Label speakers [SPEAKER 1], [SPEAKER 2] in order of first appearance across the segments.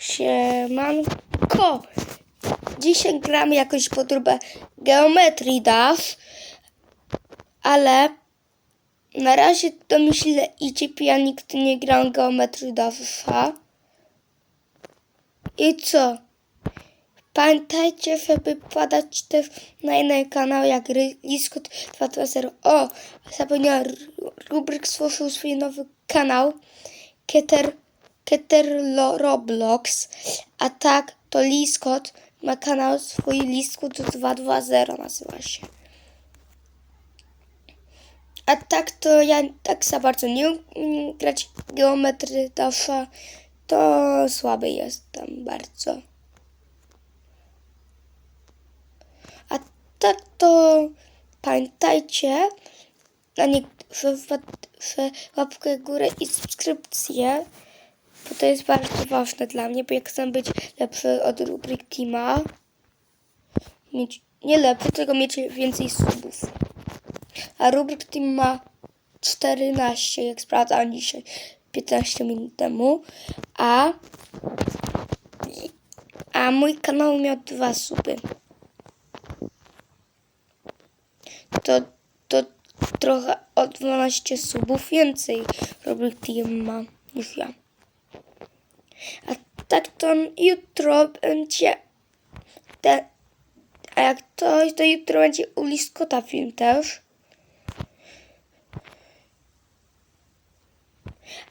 [SPEAKER 1] Siemanko! Dzisiaj gramy jakąś podróbę Geometry Dash, ale na razie to mi źle idzie, ja nigdy nie grałem Geometry Dasha. I co? Pamiętajcie, żeby wpadać też na inny kanał jak Liskot 220. O, zapomniałem, Rubryk stworzył swój nowy kanał. Keter, Keter Lo- Roblox. A tak, to Liskot ma kanał swój Liskot 220 nazywa się. A tak to ja tak za bardzo nie umiem grać geometry Dasha. To słaby jestem bardzo. A tak to pamiętajcie, na nie, że, wpad- że łapkę w górę i subskrypcję, bo to jest bardzo ważne dla mnie, bo jak chcę być lepszy od rubrik Teama, mieć, nie lepszy, tylko mieć więcej subów. A rubrik Team ma 14, jak sprawdzałem dzisiaj, 15 minut temu, a a mój kanał miał dwa suby. to, to trochę o 12 subów więcej Robert Team ma niż ja. A tak to jutro będzie te, a jak to, to jutro będzie u Liskota film też.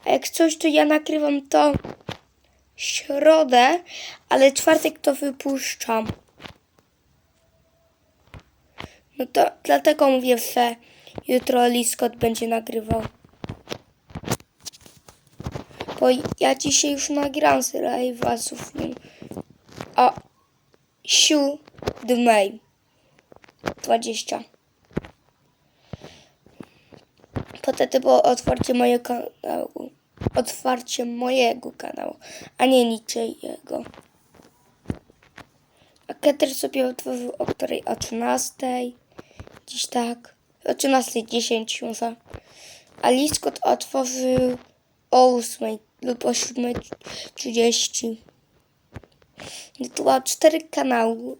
[SPEAKER 1] A jak coś, to ja nagrywam to środę, ale czwartek to wypuszczam. No to dlatego mówię, że jutro Liskot będzie nagrywał. Bo ja dzisiaj już nagram z live'a film. O siódmej. 20. Potem było otwarcie mojego kanału. Otwarcie mojego kanału, a nie niczyjego. A Keter sobie otworzył o której? O 13. Dziś tak. O 13.10 może. A Liskot otworzył o 8 lub o 7.30. I tu ma cztery kanały.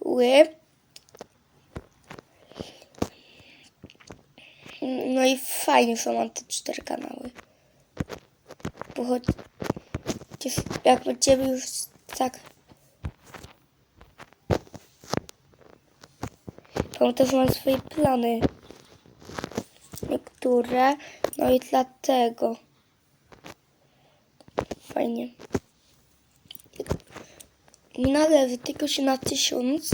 [SPEAKER 1] No i fajnie, mam te cztery kanały. Bo choć jak będziemy już tak On też ma swoje plany. Niektóre. No i dlatego. Fajnie. Mi należy tylko się na tysiąc.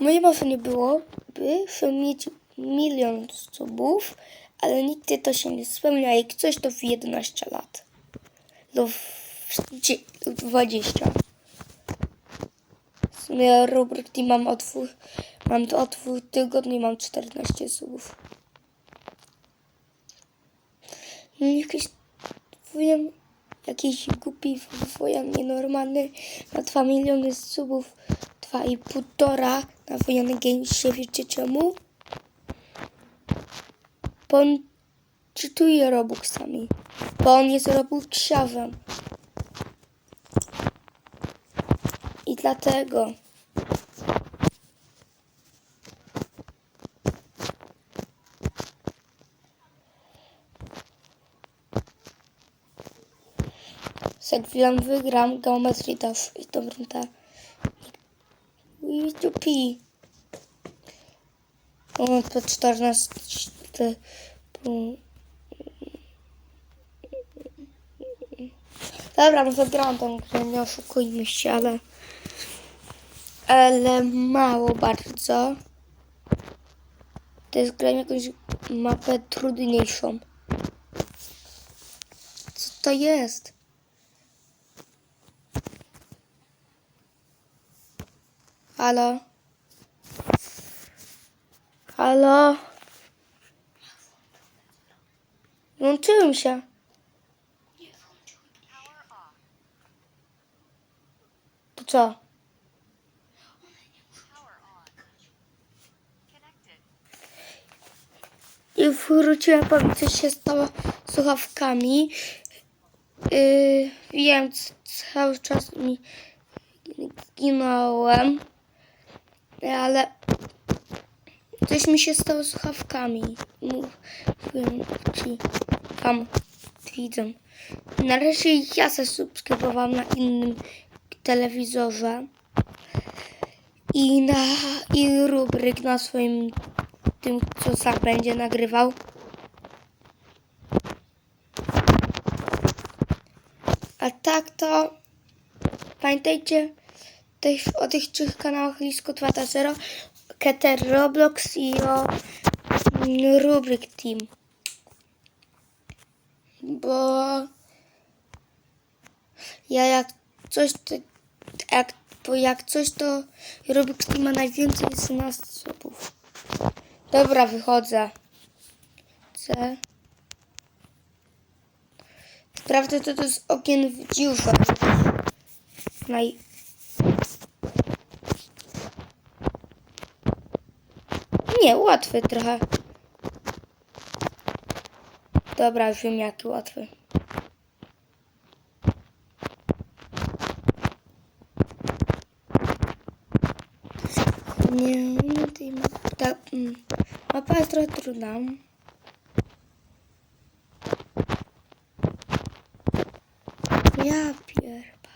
[SPEAKER 1] Moje marzenie byłoby, żeby mieć milion subów, ale nigdy to się nie spełnia. Jak coś to w 11 lat. Lub lub 20. W sumie Robert i mam otwór. Mam to od dwóch tygodni, mam 14 subów. No Jakiś wujan, jakiś głupi wujan nienormalny ma 2 miliony subów, 2,5 na wujany gamesie, wiecie czemu? Bo on czytuje Robuxami, bo on jest Robuxiarzem. I dlatego... Za chwilę wygram geometrii dash i to ta i tu pi. O, to 14 pu- Dobra, no wygrałam tą grę, nie oszukujmy się, ale ale mało bardzo. To jest gra jakąś mapę trudniejszą. Co to jest? Halo? Halo? Włączyłem się. To co? I wróciłem, powiem, co się stało z słuchawkami. Yy, wiem, c- cały czas mi ginąłem, ale coś mi się stało z słuchawkami. Mówiłem ci tam widzę. Na razie ja zasubskrybowałam na innym telewizorze i na i rubryk na swoim tym, co sam będzie nagrywał. A tak to pamiętajcie też o tych trzech kanałach Lisko 2.0, Keter Roblox i o mm, Rubryk Team. Bo ja jak coś to, jak, bo jak coś to Rubryk Team ma najwięcej z nas subów. Dobra, wychodzę. C. Sprawdzę, to to jest okien w dziurze. Naj... Nie, łatwy trochę. Dobra, już wiem jaki łatwy. Nie, nie, tej mapy. Ta, mm, mapa jest trochę trudna. Ja pierba.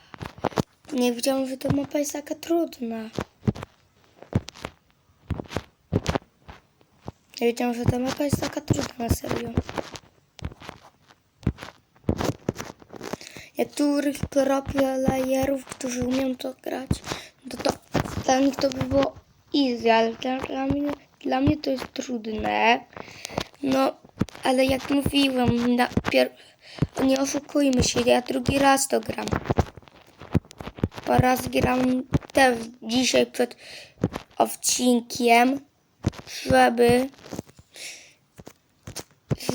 [SPEAKER 1] Nie wiedziałam, że ta mapa jest taka trudna. Nie wiedziałam, że ta mapa jest taka trudna, na serio. Tu robię layerów, którzy umieją to grać, no to, to dla nich to by było easy, ale dla, dla, mnie, dla mnie to jest trudne. No, ale jak mówiłem, na pier... nie oszukujmy się, ja drugi raz to gram. Po raz gram też dzisiaj przed odcinkiem, żeby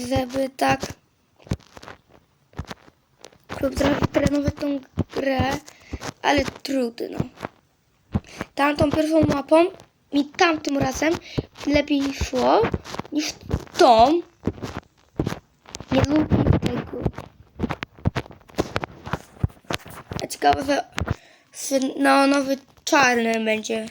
[SPEAKER 1] żeby tak trochę trenować tą grę, ale trudno. Tamtą pierwszą mapą mi tamtym razem lepiej szło niż tą. Nie lubię tego. A ciekawe, że na nowy czarny będzie.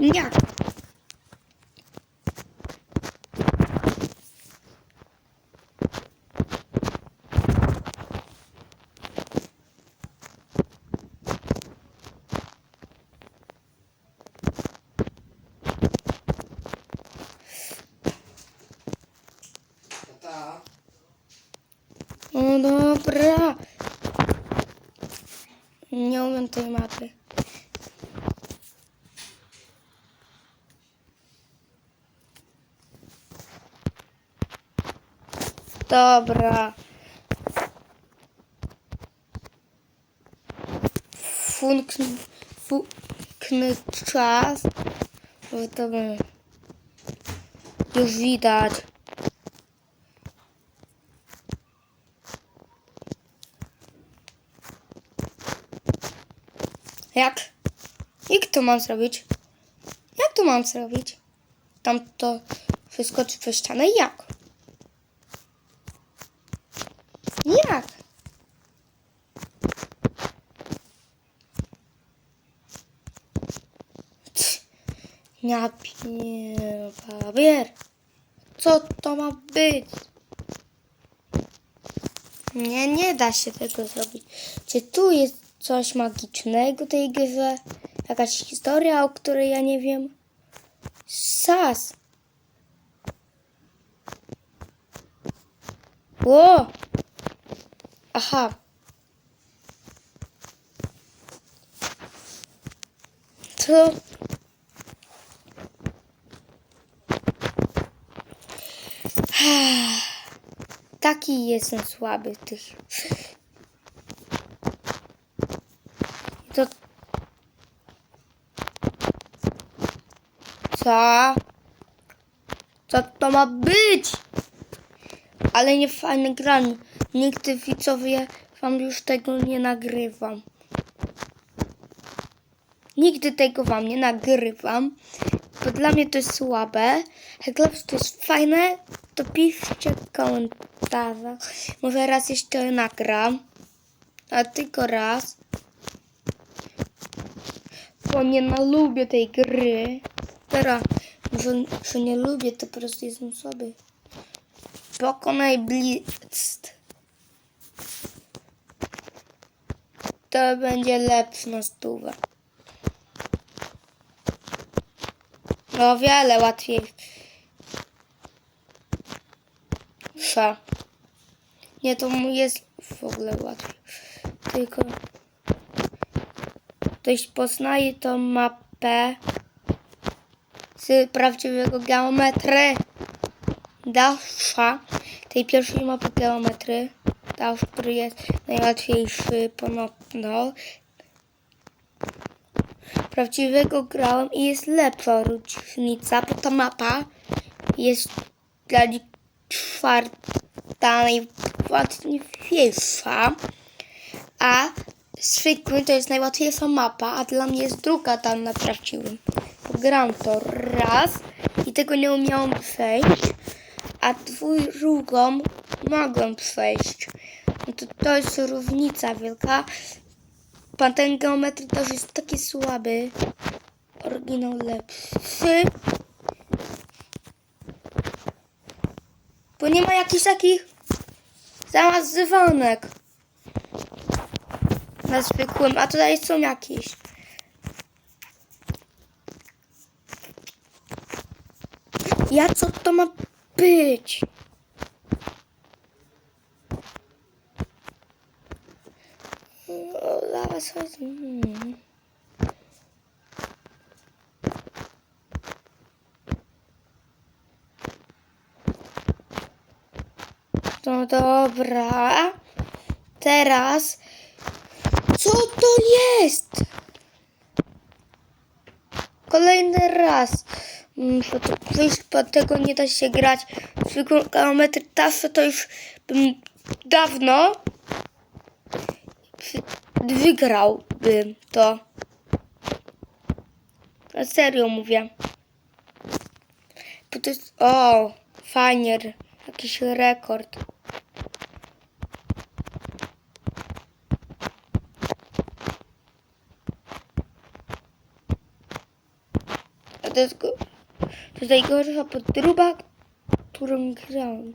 [SPEAKER 1] Le- Jak?
[SPEAKER 2] Tata,
[SPEAKER 1] No dobra. Nie umiem tej mapy. Dobra. Funkn, funkny czas. By- już widać. Jak? Jak to mam zrobić? Jak to mam zrobić? Tam to wyskoczy przez ścianę. Jak? Tch, Ja Co to ma być? Nie, nie da się tego zrobić. Czy tu jest coś magicznego tej grze? Jakaś historia, o której ja nie wiem? Sas! Ło! Aha. To... Taki jestem słaby tych. To. Co? Co to ma być? Ale nie fajny gran. Nigdy widzowie wam już tego nie nagrywam. nigdy tego wam nie nagrywam, bo dla mnie to jest słabe. Jak dla to jest fajne, to piszcie w komentarzach. Może raz jeszcze nagram, a tylko raz. Bo nie no, lubię tej gry. Teraz, że, że nie lubię, to po prostu jestem słaby. Pokonaj Blitz. To będzie lepszy na stówę. O wiele łatwiej. Sza. Nie, to mu jest w ogóle łatwiej. Tylko ktoś poznaje tą mapę z prawdziwego geometry. Dasza, tej pierwszej mapy geometry. Dasz, który jest najłatwiejszy ponadto. Prawdziwego grałem i jest lepsza różnica, bo ta mapa jest dla nich czwarta najłatwiejsza, a zwykły to jest najłatwiejsza mapa, a dla mnie jest druga tam na prawdziwym. Gram to raz i tego nie umiałam przejść, a drugą mogłem przejść. No to, to jest różnica wielka. Pan ten geometry też jest taki słaby. Oryginał lepszy. Bo nie ma jakichś takich zamazywanek na zwykłym, a tutaj są jakieś. Ja co to ma być? O, zaraz. Hmm. No dobra. Teraz. Co to jest? Kolejny raz. Muszę to wyjść, bo tego nie da się grać. Zwykłą geometry tasy to już bym dawno wygrałbym to. Na serio mówię. Bo to jest... O, fajnie. Jakiś rekord. A to jest... Go... To jest najgorsza podróba, którą grałem.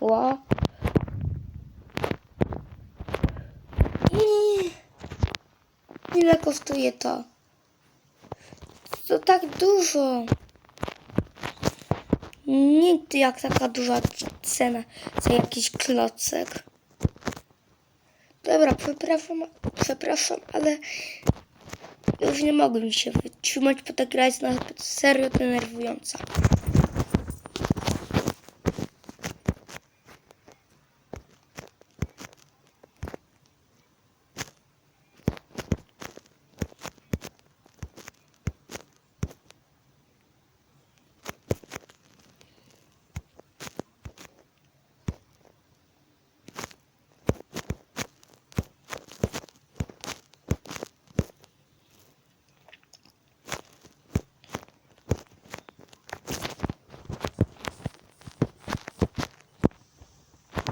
[SPEAKER 1] Ła. I- Ile kosztuje to? To tak dużo. Nigdy jak taka duża cena za jakiś klocek. Dobra, przepraszam, przepraszam, ale już nie mogłem się wytrzymać, bo ta gra jest na serio denerwująca.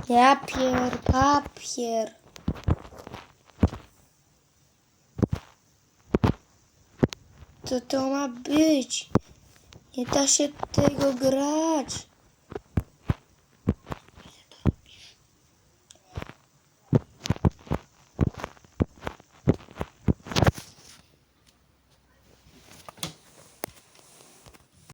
[SPEAKER 1] Papier, papier. Co to ma być? Nie da się tego grać.